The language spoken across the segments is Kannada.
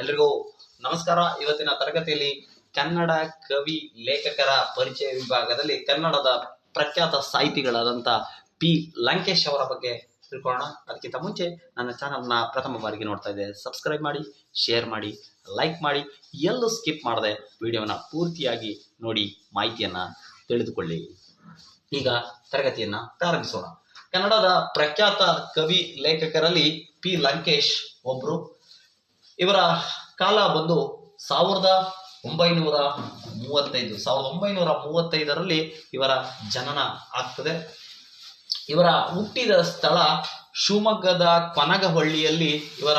ಎಲ್ರಿಗೂ ನಮಸ್ಕಾರ. ಇವತ್ತಿನ ತರಗತಿಯಲ್ಲಿ ಕನ್ನಡ ಕವಿ ಲೇಖಕರ ಪರಿಚಯ ವಿಭಾಗದಲ್ಲಿ ಕನ್ನಡದ ಪ್ರಖ್ಯಾತ ಸಾಹಿತಿಗಳಾದಂಥ ಪಿ ಲಂಕೇಶ್ ಅವರ ಬಗ್ಗೆ ತಿಳ್ಕೊಳ್ಳೋಣ. ಅದಕ್ಕಿಂತ ಮುಂಚೆ ನನ್ನ ಚಾನಲ್ನ ಪ್ರಥಮ ಬಾರಿಗೆ ನೋಡ್ತಾ ಇದ್ದೆ ಸಬ್ಸ್ಕ್ರೈಬ್ ಮಾಡಿ ಶೇರ್ ಮಾಡಿ ಲೈಕ್ ಮಾಡಿ, ಎಲ್ಲೂ ಸ್ಕಿಪ್ ಮಾಡದೆ ವಿಡಿಯೋನ ಪೂರ್ತಿಯಾಗಿ ನೋಡಿ ಮಾಹಿತಿಯನ್ನ ತಿಳಿದುಕೊಳ್ಳಿ. ಈಗ ತರಗತಿಯನ್ನ ಪ್ರಾರಂಭಿಸೋಣ. ಕನ್ನಡದ ಪ್ರಖ್ಯಾತ ಕವಿ ಲೇಖಕರಲ್ಲಿ ಪಿ ಲಂಕೇಶ್ ಒಬ್ರು. ಇವರ ಕಾಲ ಬಂದು ಸಾವಿರದ ಒಂಬೈನೂರ ಮೂವತ್ತೈದು, ಸಾವಿರದ ಒಂಬೈನೂರ ಮೂವತ್ತೈದರಲ್ಲಿ ಇವರ ಜನನ ಆಗ್ತದೆ. ಇವರ ಹುಟ್ಟಿದ ಸ್ಥಳ ಶಿವಮೊಗ್ಗದ ಕೊನಗಹಳ್ಳಿಯಲ್ಲಿ ಇವರ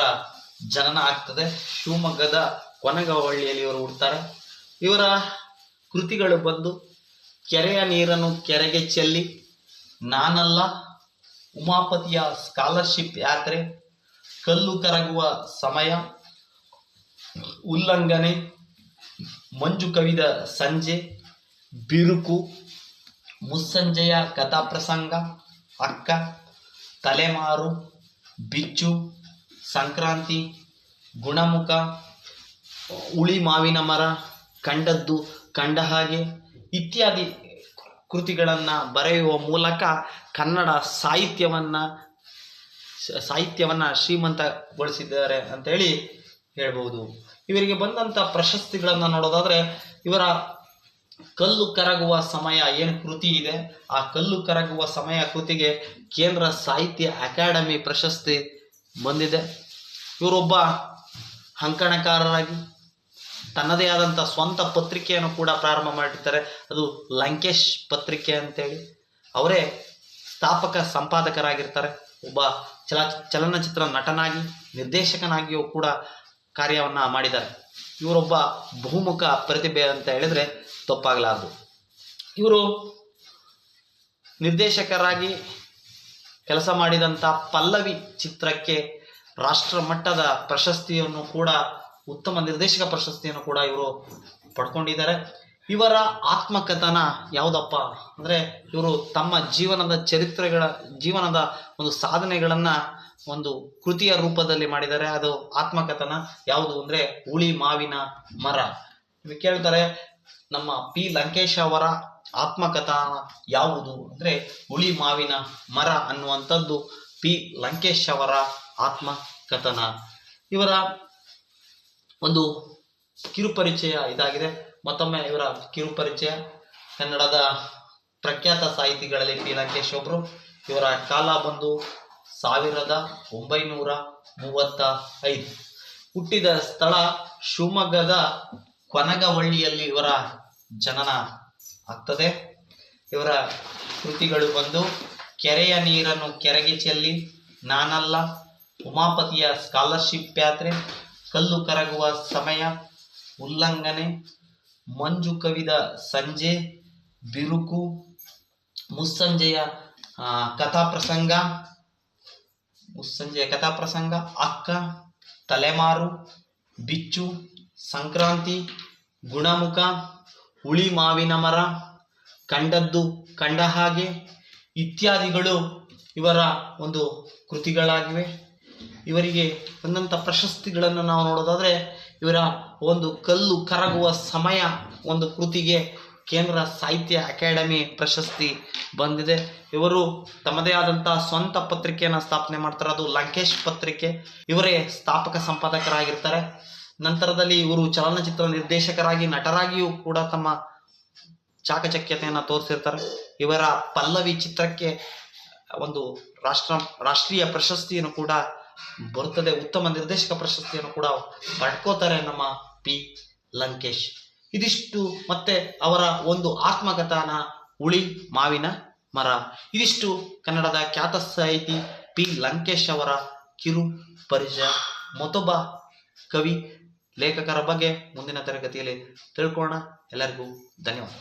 ಜನನ ಆಗ್ತದೆ. ಶಿವಮೊಗ್ಗದ ಕೊನಗಹಳ್ಳಿಯಲ್ಲಿ ಇವರು ಹುಡ್ತಾರೆ. ಇವರ ಕೃತಿಗಳು ಬಂದು ಕೆರೆಯ ನೀರನ್ನು ಕೆರೆಗೆ ಚೆಲ್ಲಿ ನಾನಲ್ಲ, ಉಮಾಪತಿಯ ಸ್ಕಾಲರ್ಶಿಪ್ ಯಾತ್ರೆ, ಕಲ್ಲು ಕರಗುವ ಸಮಯ ಉಲ್ಲಂಘನೆ, ಮಂಜು ಕವಿದ ಸಂಜೆ, ಬಿರುಕು, ಮುಸ್ಸಂಜೆಯ ಕಥಾಪ್ರಸಂಗ, ಅಕ್ಕ, ತಲೆಮಾರು, ಬಿಚ್ಚು, ಸಂಕ್ರಾಂತಿ, ಗುಣಮುಖ ಉಳಿ ಮಾವಿನ ಮರ, ಕಂಡದ್ದು, ಕಂಡ ಹಾಗೆ ಇತ್ಯಾದಿ ಕೃತಿಗಳನ್ನು ಬರೆಯುವ ಮೂಲಕ ಕನ್ನಡ ಸಾಹಿತ್ಯವನ್ನು ಸಾಹಿತ್ಯವನ್ನು ಶ್ರೀಮಂತಗೊಳಿಸಿದ್ದಾರೆ ಅಂತೇಳಿ ಹೇಳ್ಬೋದು. ಇವರಿಗೆ ಬಂದಂಥ ಪ್ರಶಸ್ತಿಗಳನ್ನು ನೋಡೋದಾದ್ರೆ, ಇವರ ಕಲ್ಲು ಕರಗುವ ಸಮಯ ಏನು ಕೃತಿ ಇದೆ? ಆ ಕಲ್ಲು ಕರಗುವ ಸಮಯ ಕೃತಿಗೆ ಕೇಂದ್ರ ಸಾಹಿತ್ಯ ಅಕಾಡೆಮಿ ಪ್ರಶಸ್ತಿ ಬಂದಿದೆ. ಇವರೊಬ್ಬ ಅಂಕಣಕಾರರಾಗಿ ತನ್ನದೇ ಆದಂಥ ಸ್ವಂತ ಪತ್ರಿಕೆಯನ್ನು ಕೂಡ ಪ್ರಾರಂಭ ಮಾಡಿರ್ತಾರೆ. ಅದು ಲಂಕೇಶ್ ಪತ್ರಿಕೆ ಅಂತೇಳಿ. ಅವರೇ ಸ್ಥಾಪಕ ಸಂಪಾದಕರಾಗಿರ್ತಾರೆ. ಒಬ್ಬ ಚಲ, ಚಲನಚಿತ್ರ ನಟನಾಗಿ, ನಿರ್ದೇಶಕನಾಗಿಯೂ ಕೂಡ ಕಾರ್ಯವನ್ನು ಮಾಡಿದ್ದಾರೆ. ಇವರೊಬ್ಬ ಬಹುಮುಖ ಪ್ರತಿಭೆ ಅಂತ ಹೇಳಿದ್ರೆ ತಪ್ಪಾಗಲಾರದು. ಇವರು ನಿರ್ದೇಶಕರಾಗಿ ಕೆಲಸ ಮಾಡಿದಂಥ ಪಲ್ಲವಿ ಚಿತ್ರಕ್ಕೆ ರಾಷ್ಟ್ರ ಮಟ್ಟದ ಪ್ರಶಸ್ತಿಯನ್ನು ಕೂಡ, ಉತ್ತಮ ನಿರ್ದೇಶಕ ಪ್ರಶಸ್ತಿಯನ್ನು ಕೂಡ ಇವರು ಪಡ್ಕೊಂಡಿದ್ದಾರೆ. ಇವರ ಆತ್ಮಕಥನ ಯಾವುದಪ್ಪ ಅಂದರೆ ಇವರು ತಮ್ಮ ಜೀವನದ ಚರಿತ್ರೆಗಳ, ಜೀವನದ ಒಂದು ಸಾಧನೆಗಳನ್ನು ಒಂದು ಕೃತಿಯ ರೂಪದಲ್ಲಿ ಮಾಡಿದ್ದಾರೆ. ಅದು ಆತ್ಮಕಥನ. ಯಾವುದು ಅಂದ್ರೆ ಹುಳಿ ಮಾವಿನ ಮರ. ನೀವು ಕೇಳ್ತಾರೆ, ನಮ್ಮ ಪಿ ಲಂಕೇಶ್ ಅವರ ಆತ್ಮಕಥನ ಯಾವುದು ಅಂದ್ರೆ ಹುಳಿ ಮಾವಿನ ಮರ ಅನ್ನುವಂಥದ್ದು ಪಿ ಲಂಕೇಶ್ ಅವರ ಆತ್ಮಕಥನ. ಇವರ ಒಂದು ಕಿರುಪರಿಚಯ ಇದಾಗಿದೆ. ಮತ್ತೊಮ್ಮೆ ಇವರ ಕಿರುಪರಿಚಯ. ಕನ್ನಡದ ಪ್ರಖ್ಯಾತ ಸಾಹಿತಿಗಳಲ್ಲಿ ಪಿ ಲಂಕೇಶ್ ಒಬ್ರು. ಇವರ ಕಾಲ ಬಂದು ಸಾವಿರದ ಒಂಬೈನೂರ ಮೂವತ್ತ ಐದು. ಹುಟ್ಟಿದ ಸ್ಥಳ ಶಿವಮೊಗ್ಗದ ಕೊನಗವಳ್ಳಿಯಲ್ಲಿ ಇವರ ಜನನ ಆಗ್ತದೆ. ಇವರ ಕೃತಿಗಳು ಬಂದು, ಕೆರೆಯ ನೀರನ್ನು ಕೆರೆಗೆ ಚೆಲ್ಲಿ, ನಾನಲ್ಲ, ಉಮಾಪತಿಯ ಸ್ಕಾಲರ್ಶಿಪ್ ಯಾತ್ರೆ, ಕಲ್ಲು ಕರಗುವ ಸಮಯ, ಉಲ್ಲಂಘನೆ, ಮಂಜು ಕವಿದ ಸಂಜೆ, ಬಿರುಕು, ಮುಸ್ಸಂಜೆಯ ಕಥಾ ಕಥಾಪ್ರಸಂಗ ಮುಸ್ಸಂಜೆಯ ಕಥಾಪ್ರಸಂಗ, ಅಕ್ಕ, ತಲೆಮಾರು, ಬಿಚ್ಚು, ಸಂಕ್ರಾಂತಿ, ಗುಣಮುಖ, ಹುಳಿ ಮಾವಿನ ಮರ, ಕಂಡದ್ದು, ಕಂಡ ಹಾಗೆ ಇತ್ಯಾದಿಗಳು ಇವರ ಒಂದು ಕೃತಿಗಳಾಗಿವೆ. ಇವರಿಗೆ ಬಂದಂಥ ಪ್ರಶಸ್ತಿಗಳನ್ನು ನಾವು ನೋಡೋದಾದರೆ ಇವರ ಒಂದು ಕಲ್ಲು ಕರಗುವ ಸಮಯ ಒಂದು ಕೃತಿಗೆ ಕೇಂದ್ರ ಸಾಹಿತ್ಯ ಅಕಾಡೆಮಿ ಪ್ರಶಸ್ತಿ ಬಂದಿದೆ. ಇವರು ತಮ್ಮದೇ ಆದಂಥ ಸ್ವಂತ ಪತ್ರಿಕೆಯನ್ನು ಸ್ಥಾಪನೆ ಮಾಡ್ತಾರೆ. ಅದು ಲಂಕೇಶ್ ಪತ್ರಿಕೆ. ಇವರೇ ಸ್ಥಾಪಕ ಸಂಪಾದಕರಾಗಿರ್ತಾರೆ. ನಂತರದಲ್ಲಿ ಇವರು ಚಲನಚಿತ್ರ ನಿರ್ದೇಶಕರಾಗಿ ನಟರಾಗಿಯೂ ಕೂಡ ತಮ್ಮ ಚಾಕಚಕ್ಯತೆಯನ್ನು ತೋರಿಸಿರ್ತಾರೆ. ಇವರ ಪಲ್ಲವಿ ಚಿತ್ರಕ್ಕೆ ಒಂದು ರಾಷ್ಟ್ರ, ರಾಷ್ಟ್ರೀಯ ಪ್ರಶಸ್ತಿಯನ್ನು ಕೂಡ ಬರುತ್ತದೆ. ಉತ್ತಮ ನಿರ್ದೇಶಕ ಪ್ರಶಸ್ತಿಯನ್ನು ಕೂಡ ಪಡ್ಕೋತಾರೆ ನಮ್ಮ ಪಿ ಲಂಕೇಶ್. ಇದಿಷ್ಟು ಮತ್ತೆ ಅವರ ಒಂದು ಆತ್ಮಕಥಾನ ಉಳಿ ಮಾವಿನ ಮರ. ಇದಿಷ್ಟು ಕನ್ನಡದ ಖ್ಯಾತ ಸಾಹಿತಿ ಪಿ. ಲಂಕೇಶ್ ಅವರ ಕಿರು ಪರಿಚಯ. ಮತ್ತೊಬ್ಬ ಕವಿ, ಲೇಖಕರ ಬಗ್ಗೆ ಮುಂದಿನ ತರಗತಿಯಲ್ಲಿ ತಿಳ್ಕೊಳ್ಳೋಣ. ಎಲ್ಲರಿಗೂ ಧನ್ಯವಾದ